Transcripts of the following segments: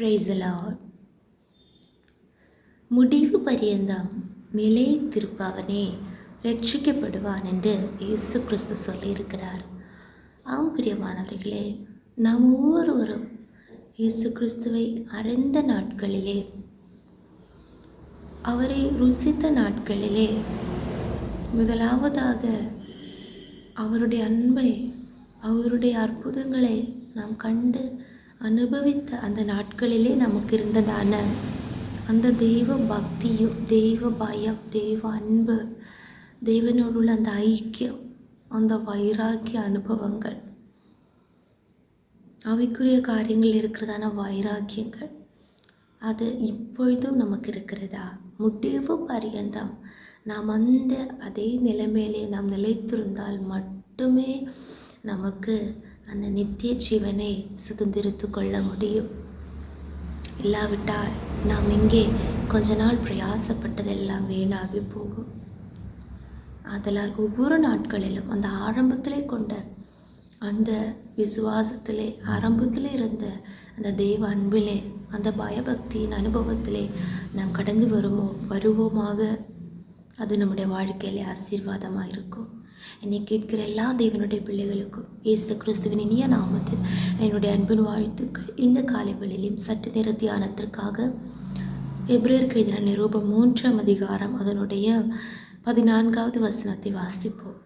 Praise the Lord முடிவு பரியந்தம் நிலைத்திருப்பவனே ரட்சிக்கப்படுவான் என்று இயேசு கிறிஸ்து சொல்லியிருக்கிறார். ஆம் பிரியமானவர்களே நாம் ஒவ்வொருவரும் இயேசு கிறிஸ்துவை அறிந்த நாட்களிலே அவரை ருசித்த நாட்களிலே முதலாவதாக அவருடைய அன்பை அவருடைய அற்புதங்களை நாம் கண்டு அனுபவித்த அந்த நாட்களிலே நமக்கு இருந்ததான அந்த தெய்வ பக்தியும் தெய்வ பயம் தெய்வ அன்பு தேவனோடுள்ள அந்த ஐக்கியம் அந்த வைராக்கிய அனுபவங்கள். அவைக்குரிய காரியங்கள் இருக்கிறதான வைராக்கியங்கள். அது இப்பொழுதும் நமக்கு இருக்கிறதா முடிவு பரியந்தம். நாம் அந்த அதே நிலைமையிலே நாம் நிலைத்திருந்தால் மட்டுமே நமக்கு அந்த நித்திய ஜீவனை சுதந்திரித்து கொள்ள முடியும். இல்லாவிட்டால் நாம் இங்கே கொஞ்ச நாள் பிரயாசப்பட்டதெல்லாம் வீணாகி போகும். அதனால் ஒவ்வொரு நாட்களிலும் அந்த ஆரம்பத்திலே கொண்ட அந்த விசுவாசத்திலே ஆரம்பத்தில் இருந்த அந்த தெய்வ அன்பிலே அந்த பயபக்தியின் அனுபவத்திலே நாம் கடந்து வருமோ வருவோமாக அது நம்முடைய வாழ்க்கையிலே ஆசீர்வாதமாக இருக்கும் என்னை கேட்கிற எல்லா தேவனுடைய பிள்ளைகளுக்கும் இயேசு கிறிஸ்துவின் இனிய நாமத்தில் என்னுடைய அன்பின் வாழ்த்துக்கள். இந்த காலை சற்று நேர தியானத்திற்காக எப்ரேருக்கு எதிரான நிரூபம் மூன்றாம் அதிகாரம் அதனுடைய பதினான்காவது வசனத்தை வாசிப்போம்.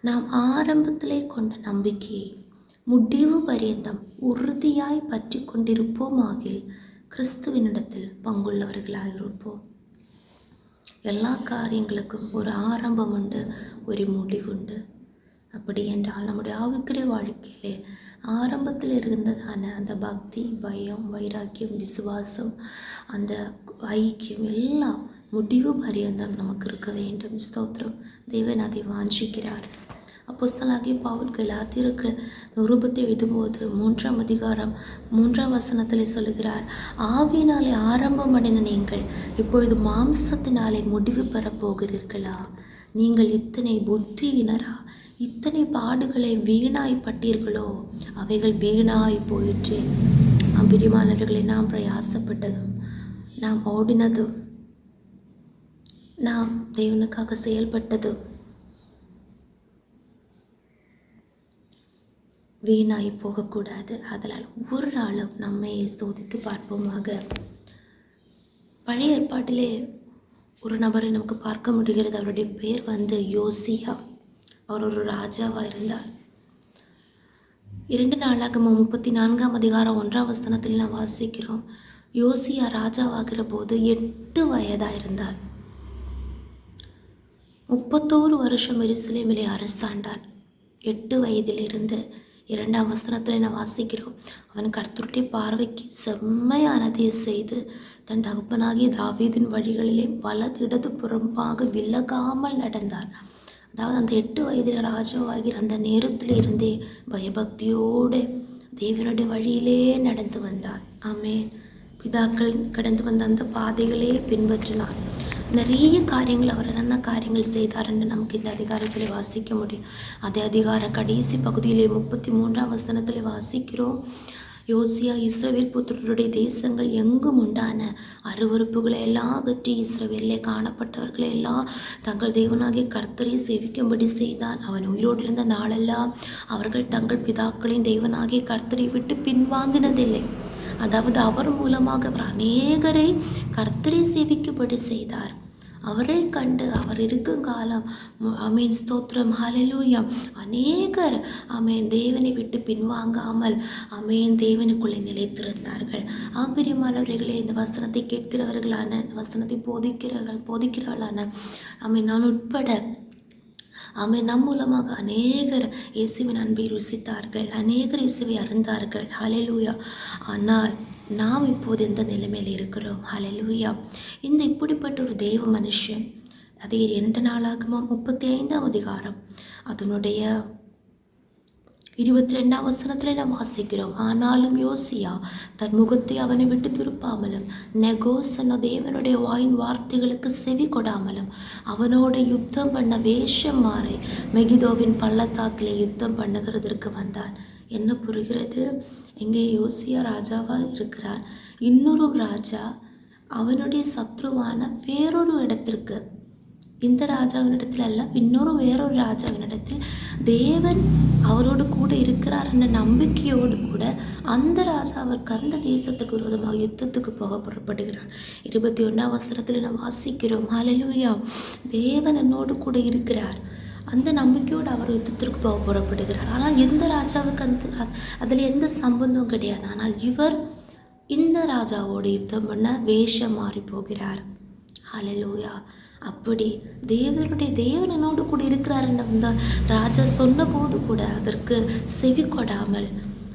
நாம் ஆரம்பத்திலே கொண்ட நம்பிக்கையை முடிவு பரியந்தம் உறுதியாய் பற்றி கொண்டிருப்போமாகில் கிறிஸ்துவினிடத்தில் பங்குள்ளவர்களாயிருப்போம். எல்லா காரியங்களுக்கும் ஒரு ஆரம்பம் உண்டு ஒரு முடிவுண்டு அப்படி என்றால் நம்முடைய ஆவிக்குரிய வாழ்க்கையிலே ஆரம்பத்தில் இருந்ததான அந்த பக்தி பயம் வைராக்கியம் விசுவாசம் அந்த ஐக்கியம் எல்லாம் முடிவு பரியந்தம் நமக்கு இருக்க வேண்டும். ஸ்தோத்திரம். தேவன் அதை வாஞ்சிக்கிறார். அப்போஸ்தலாகிய பவுல் கலாத்திற்கு நிருபத்தை எழுதும்போது மூன்றாம் அதிகாரம் மூன்றாம் வசனத்தில் சொல்கிறார் ஆவியினாலே ஆரம்பம் அடைந்த நீங்கள் இப்பொழுது மாம்சத்தினாலே முடிவு பெறப்போகிறீர்களா நீங்கள் இத்தனை புத்தியினரா? இத்தனை பாடுகளை வீணாய்ப்பட்டீர்களோ அவைகள் வீணாய் போயிற்று. அபிரிமானவர்களை நாம் பிரயாசப்பட்டதும் நாம் ஓடினதும் நாம் தேவனுக்காக செயல்பட்டதும் வீணாகி போகக்கூடாது. அதனால் ஒவ்வொரு நாளும் நம்மை சோதித்து பார்ப்போமாக. பழைய ஏற்பாட்டிலே ஒரு நபரை நமக்கு பார்க்க முடிகிறது. அவருடைய பேர் வந்து யோசியா. அவர் ஒரு ராஜாவாக இருந்தார். இரண்டு நாளாக முப்பத்தி நான்காம் அதிகாரம் ஒன்றாம் வசனத்தில் நாம் வாசிக்கிறோம். யோசியா ராஜாவாகிற போது எட்டு வயதாக இருந்தார். முப்பத்தோரு வருஷம் எருசலேமிலே அரசாண்டார். எட்டு வயதிலிருந்து இரண்டாம் வசனத்தில் நான் வாசிக்கிறோம். அவன் கர்த்தருடைய பார்வைக்கு செம்மையானதை செய்து தன் தகப்பனாகிய தாவீதின் வழிகளிலே வலது இடது புறம்பாக விலகாமல் நடந்தார் அதாவது அந்த எட்டு வயதில் ராஜாவாகிற அந்த நேரத்தில் இருந்தே பயபக்தியோடு தேவனுடைய வழியிலே நடந்து வந்தார் ஆமே பிதாக்கள் கடந்து வந்த அந்த பாதைகளே பின்பற்றினார் நிறைய காரியங்கள் அவர் என்னென்ன காரியங்கள் செய்தார் என்று நமக்கு இந்த அதிகாரத்தில் வாசிக்க முடியும். அதே அதிகார கடைசி பகுதியிலே முப்பத்தி மூன்றாம் வசனத்தில் வாசிக்கிறோம். யோசியா இஸ்ரவேல் புத்திரருடைய தேசங்கள் எங்கும் உண்டான அருவறுப்புகளை எல்லாம் அகற்றி இஸ்ரவேலிலே காணப்பட்டவர்களை எல்லாம் தங்கள் தேவனாகிய கர்த்தரை சேவிக்கும்படி செய்தான். அவன் உயிரோடு இருந்த நாளெல்லாம் அவர்கள் தங்கள் பிதாக்களின் தேவனாகிய கர்த்தரை விட்டு பின்வாங்கினதில்லை. அதாவது அவர் மூலமாக அவர் அநேகரை கர்த்தரை சேவிக்கும்படி செய்தார். அவரை கண்டு அவர் இருக்கும் காலம். அமீன் ஸ்தோத்திரம். ஹலலூயம் அநேகர் அமேன் தேவனை விட்டு பின்வாங்காமல் அமேன் தேவனுக்குள்ளே நிலைத்திருந்தார்கள். ஆம்பிரியமானவர்களே இந்த வசனத்தை கேட்கிறவர்களான இந்த வசனத்தை போதிக்கிறவர்கள் போதிக்கிறவர்களான அமீன் நான் உட்பட ஆமை நம் மூலமாக அநேகர் இயேசுவின் அன்பை ருசித்தார்கள். அநேகர் இயேசுவை அறிந்தார்கள். ஹலெலூயா ஆனால் நாம் இப்போது எந்த நிலைமையில் இருக்கிறோம்? ஹலெலூயா இந்த இப்படிப்பட்ட ஒரு தெய்வ மனுஷன் அதே இரண்டு நாளாகமா முப்பத்தி ஐந்தாம் அதிகாரம். அதனுடைய இருபத்தி ரெண்டாம் வசனத்தில் நாம் வாசிக்கிறோம் ஆனாலும் யோசியா தன் முகத்தை அவனை விட்டு திருப்பாமலும் நெகோஸ் என்ற தேவனுடைய வாயின் வார்த்தைகளுக்கு செவி கொடாமலும் அவனோட யுத்தம் பண்ண வேஷம் மாறி மெகிதோவின் பள்ளத்தாக்கிலே யுத்தம் பண்ணுகிறதற்கு வந்தான் என்ன புரிகிறது இங்கே யோசியா ராஜாவாக இருக்கிறார் இன்னொரு ராஜா அவனுடைய சத்ருவான வேறொரு இடத்திற்கு இந்த ராஜாவினிடத்தில் அல்ல இன்னொரு வேறொரு ராஜாவினிடத்தில் தேவன் அவரோடு கூட இருக்கிறார் என்ற நம்பிக்கையோடு கூட அந்த ராஜா அவர் கந்த தேசத்துக்கு விரோதமாக யுத்தத்துக்கு போக புறப்படுகிறார். இருபத்தி ஒன்றாம் வசனத்தில் நாம் வாசிக்கிறோம் ஹalleluya தேவன் என்னோடு கூட இருக்கிறார். அந்த நம்பிக்கையோடு அவர் யுத்தத்திற்கு போக புறப்படுகிறார். ஆனால் எந்த ராஜாவுக்கு அந்த அதில் எந்த சம்பந்தம் கிடையாது. ஆனால் இவர் இந்த ராஜாவோடு யுத்தம் பண்ண வேஷம் மாறி போகிறார். ஹலலூயா அப்படி தேவருடைய தேவனோடு கூட இருக்கிறார் என்ற ராஜா சொன்னபோது கூட அதற்கு செவி கொடாமல்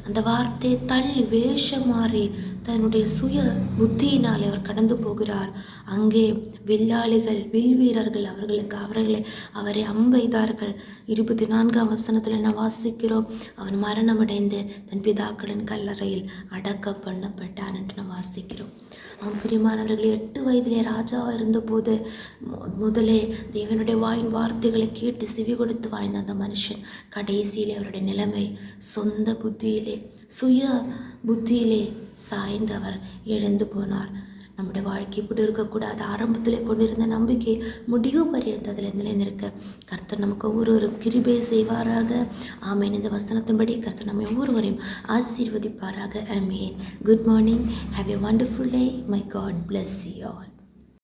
அந்த வார்த்தையை தள்ளி வேஷம் மாறி தன்னுடைய சுய புத்தியினால் அவர் கடந்து போகிறார். அங்கே வில்லாளிகள் வில் வீரர்கள் அவர்களுக்கு அவர்களை அவரை அம்பெய்தார்கள். இருபத்தி நான்காம் வசனத்தில் நான் வாசிக்கிறோம்? அவன் மரணமடைந்து தன் பிதாக்களின் கல்லறையில் அடக்கம் பண்ணப்பட்டான் என்று நான் வாசிக்கிறோம். அவன் பிரியமானவர்களே எட்டு வயதிலே ராஜாவாக இருந்தபோது முதலே தேவனுடைய வாயின் வார்த்தைகளை கேட்டு செவி கொடுத்து வாழ்ந்த அந்த மனுஷன் கடைசியிலே அவருடைய நிலைமை சொந்த புத்தியிலே சுய புத்தியிலே சாய்ந்து அவர் இழந்து போனார். நம்முடைய வாழ்க்கை இப்படி இருக்கக்கூடாது. ஆரம்பத்திலே கொண்டிருந்த நம்பிக்கை முடிவு பரியந்த அதில் நிலைநிற்க. கர்த்தர் நமக்கு ஒவ்வொருவரும் கிருபை செய்வாராக. ஆமேன். இந்த வசனத்தின்படி கர்த்தர் நம்ம ஒவ்வொருவரையும் ஆசீர்வதிப்பாராக. ஆமேன். Good morning have a wonderful day my God bless you all